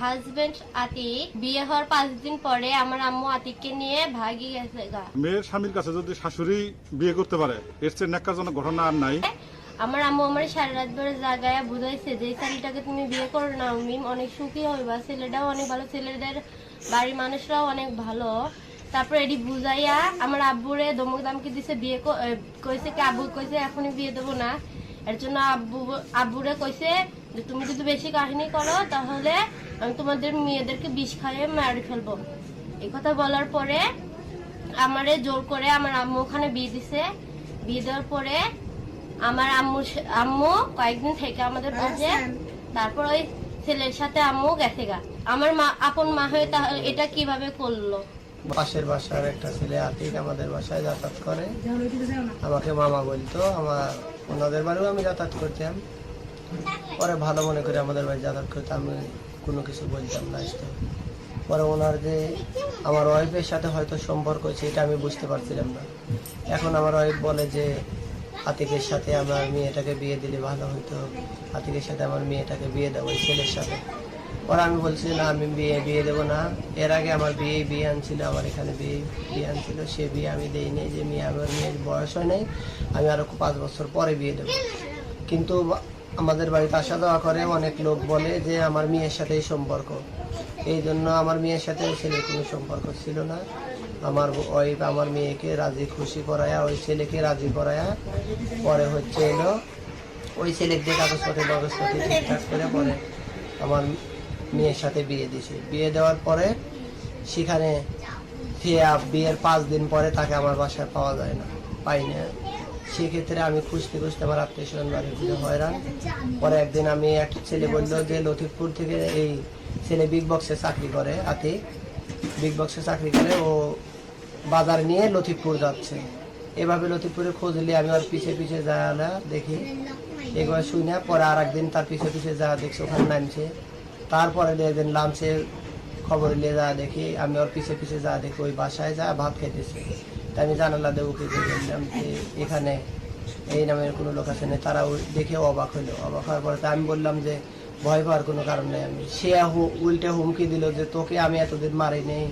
Husband Atik বিয়ে হওয়ার পাঁচ দিন পরে আমার আম্মু আতিককে নিয়ে ভাগি গেছে গা। মেয়ের স্বামীর কাছে যদি শাশুড়ি বিয়ে করতে পারে এর চেয়ে ন্যাক্কারজনক ঘটনা আর নাই। আমার আম্মু আমার সারা রাত ধরে জাগায় বুঝাইছে যে ছেলেটাকে তুমি বিয়ে করো না মিম অনেক সুখী হইবা। ছেলেটাও অনেক ভালো। ছেলেদের বাড়ির মানুষরাও অনেক ভালো। তারপর এটি বুঝাইয়া আমার আব্বুরে দমক দামকে দিছে বিয়ে কইছে কি আব্বু কইছে এখনই বিয়ে দেবো না। এর জন্য আব্বু আব্বুরে কইছে যে তুমি যদি বেশি কাহিনী করো তাহলে আমি তোমাদের মেয়েদেরকে বিষ খাইয়ে মারি ফেলব। এই কথা বলার পরে আমারে জোর করে আমার আম্মু ওখানে বিয়ে দিছে। বিয়ে দেওয়ার পরে আমার আম্মু আম্মু কয়েকদিন থেকে আমাদের বলছে তারপর ওই ছেলের সাথে আম্মু গেছে গা। আমার মা আপন মা হয়ে তাহলে এটা কীভাবে করল? পাশের বাসার একটা ছেলে আতিক আমাদের বাসায় যাতায়াত করে। আমাকে মামা বলতো আমার ওনাদের বাড়িও আমি যাতায়াত করতাম। পরে ভালো মনে করে আমাদের বাড়ি যাতায়াত করতাম আমি কোনো কিছু বলতাম না আসতে পরে ওনার যে আমার ওয়াইফের সাথে হয়তো সম্পর্ক হয়েছে, এটা আমি বুঝতে পারছিলাম না। এখন আমার ওয়াইফ বলে যে, আতিকের সাথে আমার মেয়েটাকে বিয়ে দিলে ভালো হতো আতিকের সাথে আমার মেয়েটাকে বিয়ে দেবো ছেলের সাথে। পরে আমি বলছি, না, আমি বিয়ে বিয়ে দেবো না। এর আগে আমার বিয়ে বিয়ে আনছিল, আমার এখানে বিয়ে বিয়ে আনছিল। সে বিয়ে আমি দেই দিইনি, যে মেয়ে, আমার মেয়ের বয়স হয় নাই, আমি আরও পাঁচ বছর পরে বিয়ে দেবো। কিন্তু আমাদের বাড়িতে আসা যাওয়া করে, অনেক লোক বলে যে আমার মেয়ের সাথেই সম্পর্ক। এই জন্য আমার মেয়ের সাথে ছেলের কোনো সম্পর্ক ছিল না। আমার ওয়াইফ আমার মেয়েকে রাজি খুশি করায়া, ওই ছেলেকে রাজি করায়া পরে হচ্ছে এলো। ওই ছেলেকে দিয়ে কাগজপত্র কাগজপত্র ঠিকঠাক করে পরে আমার মেয়ের সাথে বিয়ে দিয়েছে বিয়ে দেওয়ার পরে সেখানে ফিয়া বিয়ের পাঁচ দিন পরে তাকে আমার বাসায় পাওয়া যায় না, পাই না। সেক্ষেত্রে আমি খুঁজতে খুঁজতে আমার আত্মীয় স্বজন বাড়ি ফিরে হয়রান। পরে একদিন আমি এক ছেলে বলল যে, লতিফপুর থেকে এই ছেলে বিগ বক্সে চাকরি করে আতি বিগ বক্সে চাকরি করে, ও বাজার নিয়ে লতিফপুর যাচ্ছে। এভাবে লতিফপুরে খোঁজ নিয়ে আমি ওর পিছে পিছে যা না দেখি। এগুলো শুই না পরে আর একদিন তার পিছে পিছে যা দেখছি, ওখানে নামছে। তারপরে একদিন নামছে খবর নিয়ে যা দেখি, আমি ওর পিছে পিছে যা দেখি, ওই বাসায় যা ভাত খেতেছি তাই আমি জানালা দেবো কি বললাম যে এখানে এই নামের কোনো লোক আছে না তারা দেখে অবাক হইল অবাক হওয়ার পরে তো আমি বললাম যে ভয় পাওয়ার কোনো কারণ নেই। আমি সে উল্টে হুমকি দিল যে তোকে আমি এতদিন মারি নেই,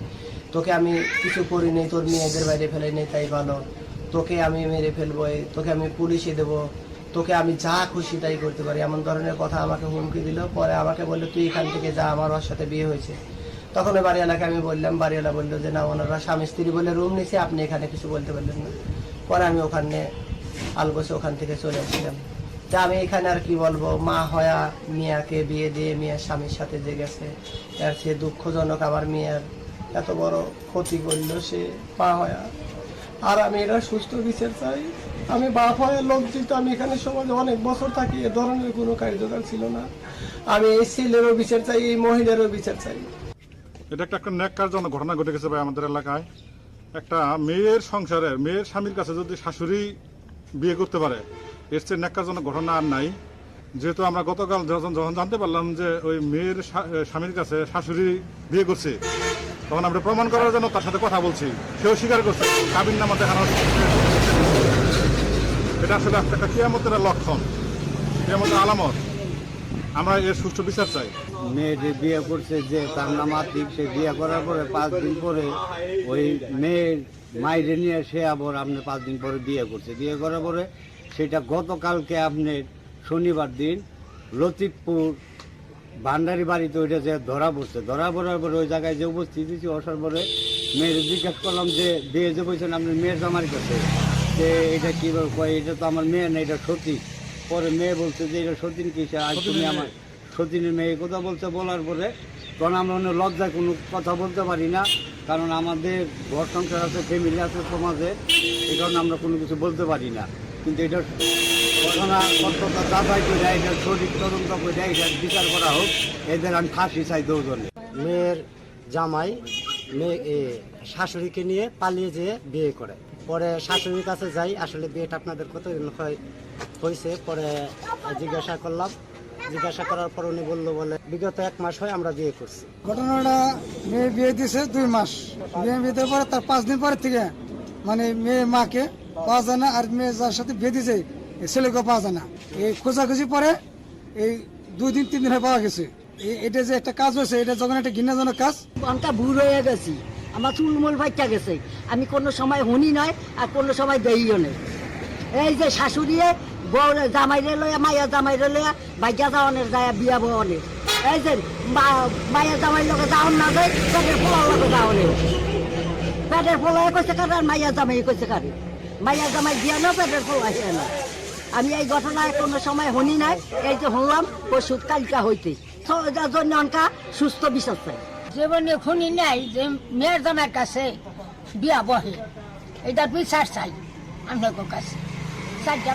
তোকে আমি কিছু করি নেই, তোর মেয়েদের বাইরে ফেলে নেই, তাই ভালো। তোকে আমি মেরে ফেলব তোকে আমি পুলিশে দেবো, তোকে আমি যা খুশি তাই করতে পারি। এমন ধরনের কথা আমাকে হুমকি দিল। পরে আমাকে বলল, তুই এখান থেকে যা, আমার ওর সাথে বিয়ে হয়েছে। তখন বাড়িওয়ালাকে আমি বললাম, বাড়িওয়ালা বলল যে, না, ওনারা স্বামী স্ত্রী বলে রুম নিছে, আপনি এখানে কিছু বলতে পারলেন না। পরে আমি ওখানে আলগোছে ওখান থেকে চলে আসলাম। তা আমি এখানে আর কি বলব, মা হয়া, মিয়াকে বিয়ে দিয়ে মিয়ার স্বামীর সাথে যে গেছে এর সে দুঃখজনক আমার মেয়ের এত বড় ক্ষতি করল সে মা হয়া। আর আমি এটা সুস্থ বিচার চাই। আমি বাপ হয়ে লজ্জিত, আমি এখানে সমাজে অনেক বছর থাকি, এ ধরনের কোনো কার্যকাল ছিল না। আমি এই ছেলেরও বিচার চাই, এই মহিলারও বিচার চাই। এটা একটা একটা ন্যাক্কারজনক ঘটনা ঘটে গেছে ভাই আমাদের এলাকায়। একটা মেয়ের সংসারে মেয়ের স্বামীর কাছে যদি শাশুড়ি বিয়ে করতে পারে, এর চেয়ে ন্যাক্কারজনক ঘটনা আর নাই। যেহেতু আমরা গতকাল যখন যখন জানতে পারলাম যে ওই মেয়ের স্বামীর কাছে শাশুড়ি বিয়ে করছে, তখন আমরা প্রমাণ করার জন্য তার সাথে কথা বলছি। সেও স্বীকার করছে, কাবিন নামা দেখানোর এটা আসলে একটা কিয়ামতের লক্ষণ, কিয়ামতের আলামত। আমরা এর সুষ্ঠু বিচার চাই। মেয়েটি বিয়ে করছে যে তার নাম আতিক সে বিয়ে করার পরে পাঁচ দিন পরে ওই মেয়ের মাইরে নিয়ে সে আবার আপনি পাঁচ দিন পরে বিয়ে করছে। বিয়ে করার পরে সেটা গতকালকে আপনি শনিবার দিন লতিফপুর ভান্ডারি বাড়িতে ওইটা যে ধরা পড়ছে। ধরা পড়ার পরে ওই জায়গায় যে উপস্থিত হয়েছি, আসার পরে মেয়ের জিজ্ঞেস করলাম যে, বিয়ে যে বলছেন আপনি মেয়ের জামার কাছে? যে এটা কীভাবে কয়? এটা তো আমার মেয়ে না, এটা সতী। পরে মেয়ে বলছে যে এটা সতীন কি আজ তুমি আমার সতীনের মেয়ে। কথা বলছে বলার পরে তখন আমরা অন্য লজ্জায় কোনো কথা বলতে পারি না কারণ আমাদের ঘর সংসার আছে ফ্যামিলি আছে সমাজে এই কারণে আমরা কোনো কিছু বলতে পারি না। কিন্তু এটা ঘটনা সত্যতা যাচাই করে এটা সঠিক তদন্ত করে এটা বিচার করা হোক এদের আমি ফাঁসি চাই দুজনে। মেয়ের জামাই শাশুড়িকে নিয়ে পালিয়ে যেয়ে বিয়ে করে। পরে শাশুড়ির কাছে যাই, আসলে বিয়েটা আপনাদের কতদিন হয়েছে পরে জিজ্ঞাসা করলাম। জিজ্ঞাসা করার পর উনি বলল বলে, বিগত এক মাস হয় আমরা বিয়ে করছি। ঘটনাটা মেয়ে বিয়ে দিয়েছে দুই মাস। বিয়ে বিয়ে পরে তার পাঁচ দিন পরে থেকে মানে মেয়ে মাকে পাওয়া যায় না, আর মেয়ে যার সাথে বিয়ে দিয়েছে ছেলেকে পাওয়া যায় না। এই খোঁজাখুঁজি পরে এই দুই দিন, তিন দিন পাওয়া গেছে। এটা যে একটা কাজ হয়েছে, এটা যখন একটা ঘৃণাজনক কাজ। অনকা ভুল হয়ে গেছি। আমার চুলমুল ফাইটা গেছে। আমি কোনো সময় শুনি নয় আর কোনো সময় দেইও নেই। এই যে শাশুড়িয়ে বউ জামাইরে লইয়া, মাইয়া জামাইরে লইয়া ভাইয়া যাওয়ানের যায়, বিয়া বওয়ানের এই যে মা- মাইয়া জামাই লগে যাওয়ান না যায়, পেটের পোলার লগে যাওয়ানের পেটের পোলায় কইছে কারে আর মাইয়া জামাই কইছে কারে? মাইয়া জামাই দিয়া না, পেটের পোলা হিয়া না। আমি এই ঘটনায় কোনো সময় শুনি নাই, এই যে শুনলাম পরশু কালকা হইতে জন্য অনকা সুস্থ বিশ্বাস চাই জীবনে শুনি নাই, যে মেয়ের জামার কাছে বিয়া বহে। এটা বিচার চাই আপনার কাছে। চারটা